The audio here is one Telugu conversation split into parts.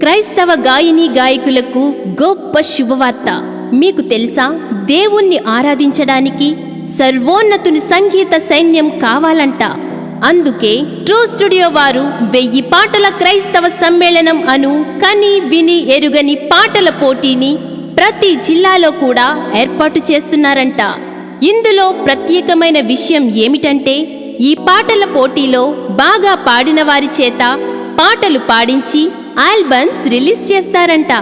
క్రైస్తవ గాయని గాయకులకు గొప్ప శుభవార్త. మీకు తెలుసా? దేవుణ్ణి ఆరాధించడానికి సర్వోన్నతుని సంగీత సైన్యం కావాలంట. అందుకే ట్రూ స్టూడియో వారు వెయ్యి పాటల క్రైస్తవ సమ్మేళనం అను కని విని ఎరుగని పాటల పోటీని ప్రతి జిల్లాలో కూడా ఏర్పాటు చేస్తున్నారంట. ఇందులో ప్రత్యేకమైన విషయం ఏమిటంటే ఈ పాటల పోటీలో బాగా పాడిన వారి చేత పాటలు పాడించి ఆల్బమ్స్ రిలీజ్ చేస్తారంట.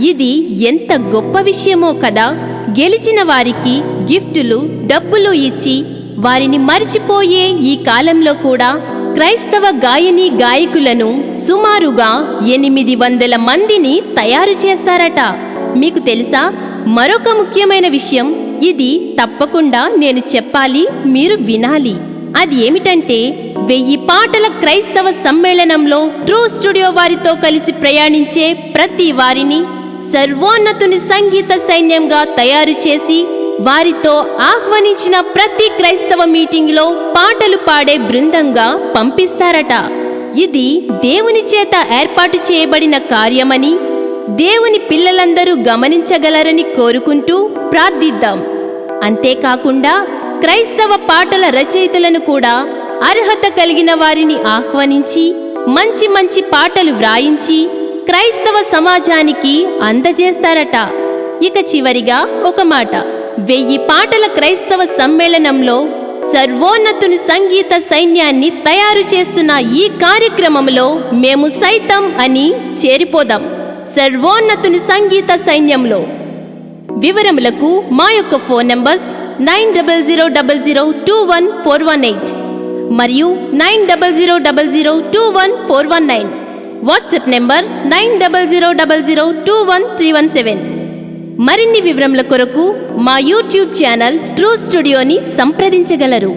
ఇది ఎంత గొప్ప విషయమో కదా! గెలిచిన వారికి గిఫ్టులు డబ్బులు ఇచ్చి వారిని మరిచిపోయే ఈ కాలంలో కూడా క్రైస్తవ గాయని గాయకులను సుమారుగా ఎనిమిది వందల మందిని తయారు చేస్తారట. మీకు తెలుసా? మరొక ముఖ్యమైన విషయం ఇది తప్పకుండా నేను చెప్పాలి మీరు వినాలి. అది ఏమిటంటే వెయ్యి పాటల క్రైస్తవ సమ్మేళనంలో ట్రూ స్టూడియో వారితో కలిసి ప్రయాణించే ప్రతి వారిని సర్వోన్నతుని సంగీత సైన్యంగా తయారు చేసి వారితో ఆహ్వానించిన ప్రతి క్రైస్తవ మీటింగ్లో పాటలు పాడే బృందంగా పంపిస్తారట. ఇది దేవుని చేత ఏర్పాటు చేయబడిన కార్యమని దేవుని పిల్లలందరూ గమనించగలరని కోరుకుంటూ ప్రార్థిద్దాం. అంతేకాకుండా క్రైస్తవ పాటల రచయితలను కూడా అర్హత కలిగిన వారిని ఆహ్వానించి మంచి మంచి పాటలు వ్రాయించి క్రైస్తవ సమాజానికి అందజేస్తారట. ఇక చివరిగా ఒక మాట. వెయ్యి పాటల క్రైస్తవ సమ్మేళనంలో సర్వోన్నతుని సంగీత సైన్యాన్ని తయారు చేస్తున్న ఈ కార్యక్రమంలో మేము సైతం అని చేరిపోదాం. సర్వోన్నతుని సంగీత సైన్యంలో వివరములకు మా యొక్క phone numbers nine double zero double zero two one four one eight మరియు nine double zero double zero two one four one nine. WhatsApp number nine double zero double zero two one three one seven. మరిన్ని వివరముల కొరకు మా యూట్యూబ్ ఛానల్ ట్రూ స్టూడియోని సంప్రదించగలరు.